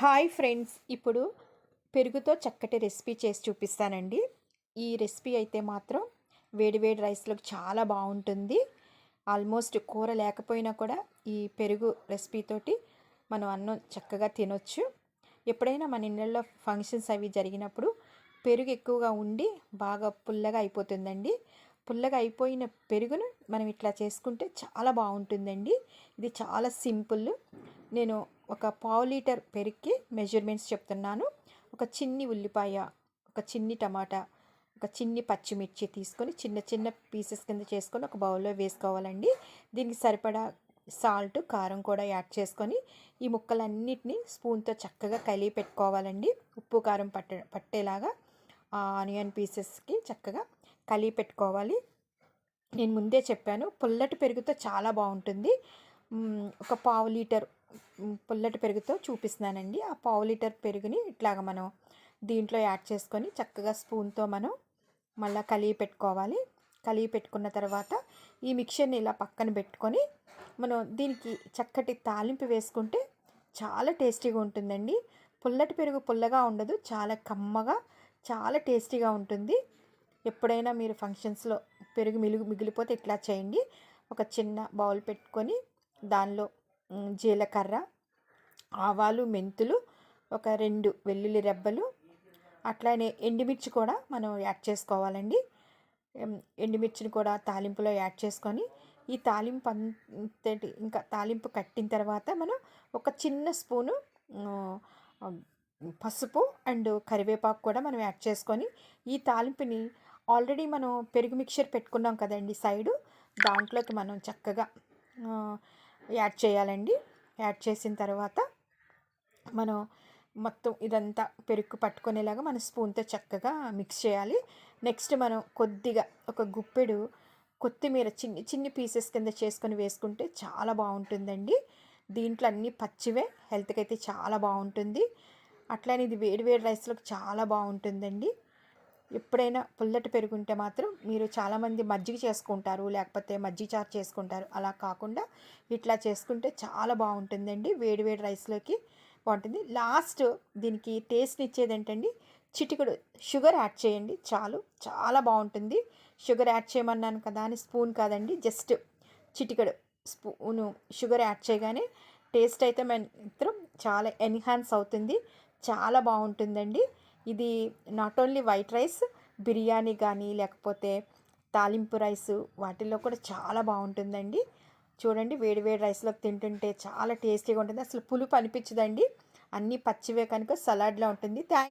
Hi friends ఇప్పుడు పెరుగుతో చక్కటి రెసిపీ చేసి చూపిస్తానండి. ఈ రెసిపీ అయితే మాత్రం వేడివేడి రైస్లోకి చాలా బాగుంటుంది. ఆల్మోస్ట్ కూర లేకపోయినా కూడా ఈ పెరుగు రెసిపీతోటి మనం అన్నం చక్కగా తినొచ్చు. ఎప్పుడైనా మన ఇళ్ళల్లో ఫంక్షన్స్ అవి జరిగినప్పుడు పెరుగు ఎక్కువగా ఉండి బాగా పుల్లగా అయిపోతుందండి. పుల్లగా అయిపోయిన పెరుగును మనం ఇట్లా చేసుకుంటే చాలా బాగుంటుందండి. ఇది చాలా సింపుల్. నేను ఒక పావు లీటర్ పెరుగుకి మెజర్మెంట్స్ చెప్తున్నాను. ఒక చిన్ని ఉల్లిపాయ ఒక చిన్ని టమాటా ఒక చిన్ని పచ్చిమిర్చి తీసుకొని చిన్న చిన్న పీసెస్ కింద చేసుకొని ఒక బౌల్లో వేసుకోవాలండి. దీనికి సరిపడా సాల్ట్ కారం కూడా యాడ్ చేసుకొని ఈ ముక్కలన్నిటినీ స్పూన్తో చక్కగా కలిపి పెట్టుకోవాలండి. ఉప్పు కారం పట్ట పట్టేలాగా ఆనియన్ పీసెస్కి చక్కగా కలిపి పెట్టుకోవాలి. నేను ముందే చెప్పాను పుల్లటి పెరుగుతో చాలా బాగుంటుంది. ఒక పావు లీటర్ పుల్లటి పెరుగుతో చూపిస్తున్నానండి. ఆ పావు లీటర్ పెరుగుని ఇట్లాగ మనం దీంట్లో యాడ్ చేసుకొని చక్కగా స్పూన్తో మనం మళ్ళీ కలిగి పెట్టుకోవాలి. కలిగి పెట్టుకున్న తర్వాత ఈ మిక్చర్ని ఇలా పక్కన పెట్టుకొని మనం దీనికి చక్కటి తాలింపు వేసుకుంటే చాలా టేస్టీగా ఉంటుందండి. పుల్లటి పెరుగు పుల్లగా ఉండదు చాలా కమ్మగా చాలా టేస్టీగా ఉంటుంది. ఎప్పుడైనా మీరు ఫంక్షన్స్లో పెరుగు మిలుగు మిగిలిపోతే ఇట్లా చేయండి. ఒక చిన్న బౌల్ పెట్టుకొని దానిలో జీలకర్ర ఆవాలు మెంతులు ఒక రెండు వెల్లుల్లి రెబ్బలు అట్లానే ఎండుమిర్చి కూడా మనం యాడ్ చేసుకోవాలండి. ఎండుమిర్చిని కూడా తాలింపులో యాడ్ చేసుకొని ఈ తాలింపు అంతటి ఇంకా తాలింపు కట్టిన తర్వాత మనం ఒక చిన్న స్పూను పసుపు అండ్ కరివేపాకు కూడా మనం యాడ్ చేసుకొని ఈ తాలింపుని ఆల్రెడీ మనం పెరుగు మిక్చర్ పెట్టుకున్నాం కదండి సైడు దాంట్లోకి మనం చక్కగా యాడ్ చేయాలండి. యాడ్ చేసిన తర్వాత మనం మొత్తం ఇదంతా పెరుగు పట్టుకునేలాగా మనం స్పూన్తో చక్కగా మిక్స్ చేయాలి. నెక్స్ట్ మనం కొద్దిగా ఒక గుప్పెడు కొత్తిమీర చిన్ని చిన్ని పీసెస్ కింద చేసుకొని వేసుకుంటే చాలా బాగుంటుందండి. దీంట్లో అన్నీ పచ్చివే హెల్త్కి అయితే చాలా బాగుంటుంది. అట్లనే ఇది వేడి వేడి రైస్లోకి చాలా బాగుంటుందండి. ఎప్పుడైనా పుల్లటి పెరుగుంటే మాత్రం మీరు చాలామంది మజ్జిగ చేసుకుంటారు లేకపోతే మజ్జిగ చారు చేసుకుంటారు. అలా కాకుండా ఇట్లా చేసుకుంటే చాలా బాగుంటుందండి. వేడి వేడి రైస్లోకి బాగుంటుంది. లాస్ట్ దీనికి టేస్ట్ని ఇచ్చేది ఏంటండి చిటికుడు షుగర్ యాడ్ చేయండి. చాలు చాలా బాగుంటుంది. షుగర్ యాడ్ చేయమన్నాను కదా అని స్పూన్ కాదండి జస్ట్ చిటికడు స్పూను షుగర్ యాడ్ చేయగానే టేస్ట్ అయితే మాత్రం చాలా ఎన్హాన్స్ అవుతుంది. చాలా బాగుంటుందండి. ఇది not only white rice biryani కానీ లేకపోతే తాలింపు రైస్ వాటిల్లో కూడా చాలా బాగుంటుందండి. చూడండి వేడి వేడి రైస్లోకి తింటుంటే చాలా టేస్టీగా ఉంటుంది. అసలు పులుపు అనిపించదండి. అన్నీ పచ్చివే కనుక సలాడ్లా ఉంటుంది. థ్యాంక్